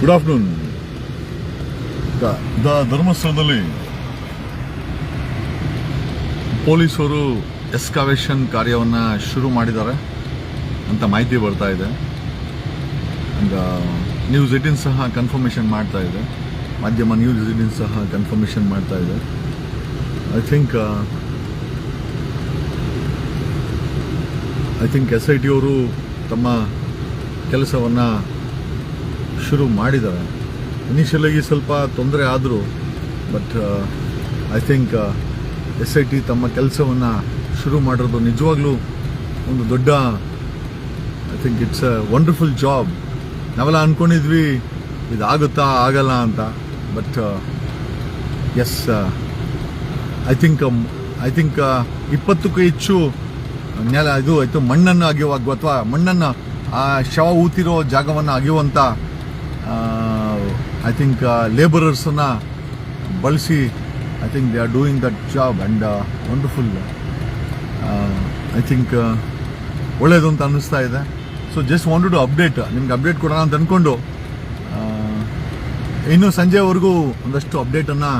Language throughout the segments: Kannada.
ಗುಡ್ ಆಫ್ಟರ್ನೂನ್ ದ ಧರ್ಮಸ್ಥಳದಲ್ಲಿ ಪೊಲೀಸರು ಎಸ್ಕಾವೇಷನ್ ಕಾರ್ಯವನ್ನು ಶುರು ಮಾಡಿದ್ದಾರೆ ಅಂತ ಮಾಹಿತಿ ಬರ್ತಾ ಇದೆ ನ್ಯೂಸ್ ಏಟೀನ್ ಸಹ ಕನ್ಫರ್ಮೇಷನ್ ಮಾಡ್ತಾ ಇದೆ ಮಾಧ್ಯಮ ನ್ಯೂಸ್ ಏಟೀನ್ ಸಹ ಕನ್ಫರ್ಮೇಷನ್ ಮಾಡ್ತಾ ಇದೆ I think I think S I T ಅವರು ತಮ್ಮ ಕೆಲಸವನ್ನು ಶುರು ಮಾಡಿದ್ದಾರೆ. ಇನಿಷಿಯಲಾಗಿ ಸ್ವಲ್ಪ ತೊಂದರೆ ಆದರೂ but I think S I T ತಮ್ಮ ಕೆಲಸವನ್ನು ಶುರು ಮಾಡಿರೋದು ನಿಜವಾಗ್ಲೂ ಒಂದು ದೊಡ್ಡ I think it's a wonderful job ನಾವೆಲ್ಲ ಅಂದ್ಕೊಂಡಿದ್ವಿ ಇದಾಗುತ್ತಾ ಆಗಲ್ಲ ಅಂತ but yes I think I think ಇಪ್ಪತ್ತಕ್ಕೂ ಹೆಚ್ಚು ನೆಲ ಇದು ಆಯಿತು, ಮಣ್ಣನ್ನು ಅಗೆಯುವಾಗ ಅಥವಾ ಮಣ್ಣನ್ನು, ಆ ಶವ ಊತಿರೋ ಜಾಗವನ್ನು ಅಗೆಯುವಂಥ ಐ ಥಿಂಕ್ ಲೇಬರರ್ಸನ್ನು ಬಳಸಿ I think they are doing that job and wonderful I think ಒಳ್ಳೆಯದು ಅಂತ ಅನ್ನಿಸ್ತಾ ಇದೆ. So just wanted to update ನಿಮ್ಗೆ ಅಪ್ಡೇಟ್ ಕೊಡೋಣ ಅಂತ ಅಂದ್ಕೊಂಡು ಇನ್ನೂ ಇನ್ನು ಸಂಜೆವರೆಗೂ ಒಂದಷ್ಟು ಅಪ್ಡೇಟನ್ನು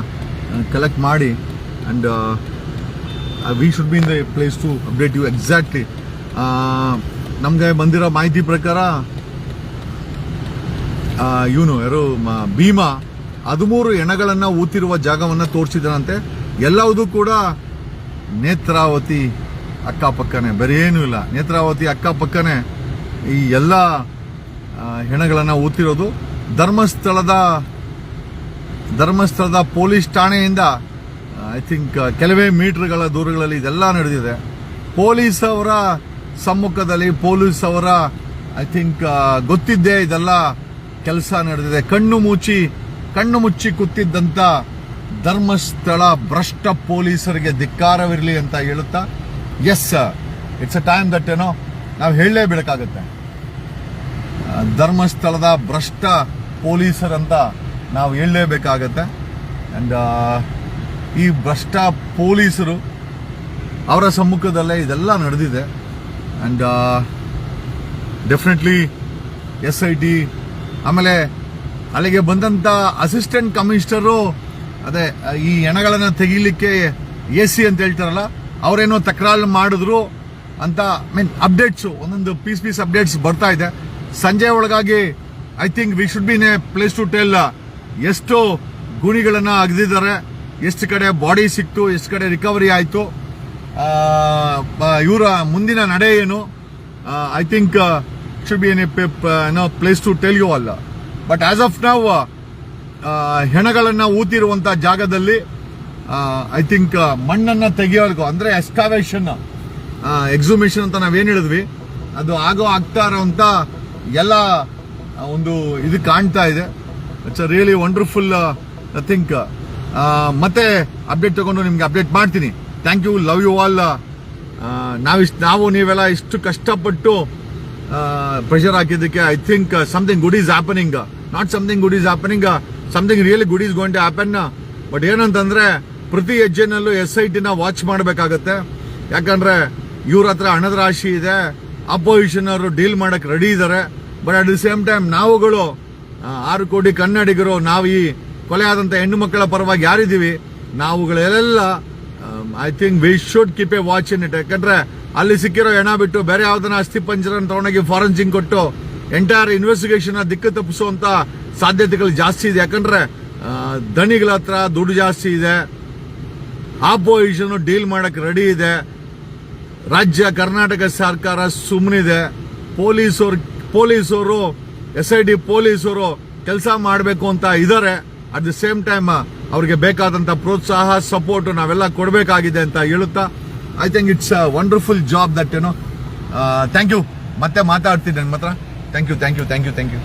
ಕಲೆಕ್ಟ್ ಮಾಡಿ and we should be in the place to update you exactly ನಮಗೆ ಬಂದಿರೋ ಮಾಹಿತಿ ಪ್ರಕಾರ ಇವನು ಯಾರು ಭೀಮಾ, ಹದಿಮೂರು ಎಣಗಳನ್ನು ಊತಿರುವ ಜಾಗವನ್ನು ತೋರಿಸಿದನಂತೆ. ಎಲ್ಲವುದೂ ಕೂಡ ನೇತ್ರಾವತಿ ಅಕ್ಕಪಕ್ಕನೆ ಬೇರೆ ಏನೂ ಇಲ್ಲ. ನೇತ್ರಾವತಿ ಅಕ್ಕಪಕ್ಕನೆ ಈ ಎಲ್ಲ ಹೆಣಗಳನ್ನು ಊತಿರೋದು. ಧರ್ಮಸ್ಥಳದ ಧರ್ಮಸ್ಥಳದ ಪೊಲೀಸ್ ಠಾಣೆಯಿಂದ ಐ ಥಿಂಕ್ ಕೆಲವೇ ಮೀಟರ್ಗಳ ದೂರಗಳಲ್ಲಿ ಇದೆಲ್ಲ ನಡೆದಿದೆ. ಪೊಲೀಸ್ ಅವರ ಸಮ್ಮುಖದಲ್ಲಿ ಪೊಲೀಸ್ ಅವರ ಐ ಥಿಂಕ್ ಗೊತ್ತಿದ್ದೇ ಇದೆಲ್ಲ ಕೆಲಸ ನಡೆದಿದೆ. ಕಣ್ಣು ಮುಚ್ಚಿ ಕಣ್ಣು ಮುಚ್ಚಿ ಕೂತಿದ್ದಂಥ ಧರ್ಮಸ್ಥಳ ಭ್ರಷ್ಟ ಪೊಲೀಸರಿಗೆ ಧಿಕ್ಕಾರವಿರಲಿ ಅಂತ ಹೇಳುತ್ತಾ? Yes it's a time that ಏನೋ ನಾವು ಹೇಳಲೇಬೇಕಾಗತ್ತೆ. ಧರ್ಮಸ್ಥಳದ ಭ್ರಷ್ಟ ಪೊಲೀಸರಂತ ನಾವು ಹೇಳಲೇಬೇಕಾಗತ್ತೆ. ಆ್ಯಂಡ್ ಈ ಭ್ರಷ್ಟ ಪೊಲೀಸರು ಅವರ ಸಮ್ಮುಖದಲ್ಲೇ ಇದೆಲ್ಲ ನಡೆದಿದೆ. And definitely S I T ಆಮೇಲೆ ಅಲ್ಲಿಗೆ ಬಂದಂಥ ಅಸಿಸ್ಟೆಂಟ್ ಕಮಿಷನರು ಅದೇ, ಈ ಹೆಣಗಳನ್ನು ತೆಗಿಲಿಕ್ಕೆ ಎ ಸಿ ಅಂತ ಹೇಳ್ತಾರಲ್ಲ, ಅವರೇನೋ ತಕರಾರು ಮಾಡಿದ್ರು ಅಂತ ಮೀನ್ ಅಪ್ಡೇಟ್ಸು ಒಂದೊಂದು ಪೀಸ್ ಪೀಸ್ ಅಪ್ಡೇಟ್ಸ್ ಬರ್ತಾ ಇದೆ. ಸಂಜೆ ಒಳಗಾಗಿ I think we should be in place to tell ಎಷ್ಟು ಗುಣಿಗಳನ್ನ ಅಗ್ದಿದ್ದಾರೆ. ಎಷ್ಟು ಕಡೆ ಬಾಡಿ ಸಿಕ್ತು, ಎಷ್ಟು ಕಡೆ ರಿಕವರಿ ಆಯಿತು. ಇವರ ಮುಂದಿನ ನಡೆ ಏನು? I think should be in no place to tell you all. But as of ನಾವು ಹೆಣಗಳನ್ನು ಊತಿರುವಂತ ಜಾಗದಲ್ಲಿ ಐ ಥಿಂಕ್ ಮಣ್ಣನ್ನು ತೆಗೆಯೋರ್ಗು, ಅಂದ್ರೆ ಎಸ್ಕಾವೇಷನ್ ಎಕ್ಸುಮೇಷನ್ ಅಂತ ನಾವೇನು ಹೇಳಿದ್ವಿ, ಅದು ಆಗೋ ಆಗ್ತಾ ಇರೋವಂಥ ಎಲ್ಲ ಒಂದು ಇದು ಕಾಣ್ತಾ ಇದೆ it's a really wonderful I think ಮತ್ತೆ ಅಪ್ಡೇಟ್ ತಗೊಂಡು ನಿಮ್ಗೆ ಅಪ್ಡೇಟ್ ಮಾಡ್ತೀನಿ thank you love you all ನಾವಿಷ್ಟು, ನಾವು ನೀವೆಲ್ಲ ಇಷ್ಟು ಕಷ್ಟಪಟ್ಟು pressure ಹಾಕಿದ್ದಕ್ಕೆ I think something good is happening not something good is happening something really good is going to happen but ಏನಂತಂದ್ರೆ ಪ್ರತಿ ಹೆಜ್ಜೆನಲ್ಲೂ ಎಸ್ ಐ ಟಿನ ವಾಚ್ ಮಾಡಬೇಕಾಗತ್ತೆ. ಯಾಕಂದ್ರೆ, ಇವ್ರ ಹತ್ರ ಹಣದ ರಾಶಿ ಇದೆ. ಅಪೋಸಿಷನ್ ಅವರು ಡೀಲ್ ಮಾಡಕ್ ರೆಡಿ ಇದ್ದಾರೆ but at the same time ನಾವುಗಳು ಆರು ಕೋಟಿ ಕನ್ನಡಿಗರು, ನಾವು ಈ ಕೊಲೆ ಹೆಣ್ಣು ಮಕ್ಕಳ ಪರವಾಗಿ ಯಾರಿದ್ದೀವಿ? ನಾವುಗಳೆಲ್ಲ I think we should keep a watch in it ಯಾಕಂದ್ರೆ ಅಲ್ಲಿ ಸಿಕ್ಕಿರೋ ಹೆಣ ಬಿಟ್ಟು ಬೇರೆ ಯಾವ್ದನ್ನ ಅಸ್ಥಿ ಪಂಜರನ ತಗೊಂಡೋಗಿ ಫಾರೆನ್ಸಿಂಗ್ ಕೊಟ್ಟು ಎಂಟೈರ್ ಇನ್ವೆಸ್ಟಿಗೇಷನ್ ದಿಕ್ಕು ತಪ್ಪಿಸುವಂತ ಸಾಧ್ಯತೆಗಳು ಜಾಸ್ತಿ ಇದೆ. ಯಾಕಂದ್ರೆ ದಣಿಗಳ ಹತ್ರ ದುಡ್ಡು ಜಾಸ್ತಿ ಇದೆ. ಆಪೋಸಿಷನ್ ಡೀಲ್ ಮಾಡಕ್ ರೆಡಿ ಇದೆ. ರಾಜ್ಯ ಕರ್ನಾಟಕ ಸರ್ಕಾರ ಸುಮ್ಮನಿದೆ ಪೊಲೀಸರು ಪೊಲೀಸರು ಎಸ್ ಐ ಡಿ ಪೊಲೀಸರು ಕೆಲಸ ಮಾಡಬೇಕು ಅಂತ ಇದ್ದಾರೆ ಅಟ್ ದಿ ಸೇಮ್ ಟೈಮ್ ಅವ್ರಿಗೆ ಬೇಕಾದಂತ ಪ್ರೋತ್ಸಾಹ ಸಪೋರ್ಟ್ ನಾವೆಲ್ಲ ಕೊಡಬೇಕಾಗಿದೆ ಅಂತ ಹೇಳುತ್ತಾ I think it's a wonderful job that ಏನೋ ಥ್ಯಾಂಕ್ ಯು ಮತ್ತೆ ಮಾತಾಡ್ತೀನಿ ನನ್ನ ಹತ್ರ thank you thank you thank you thank you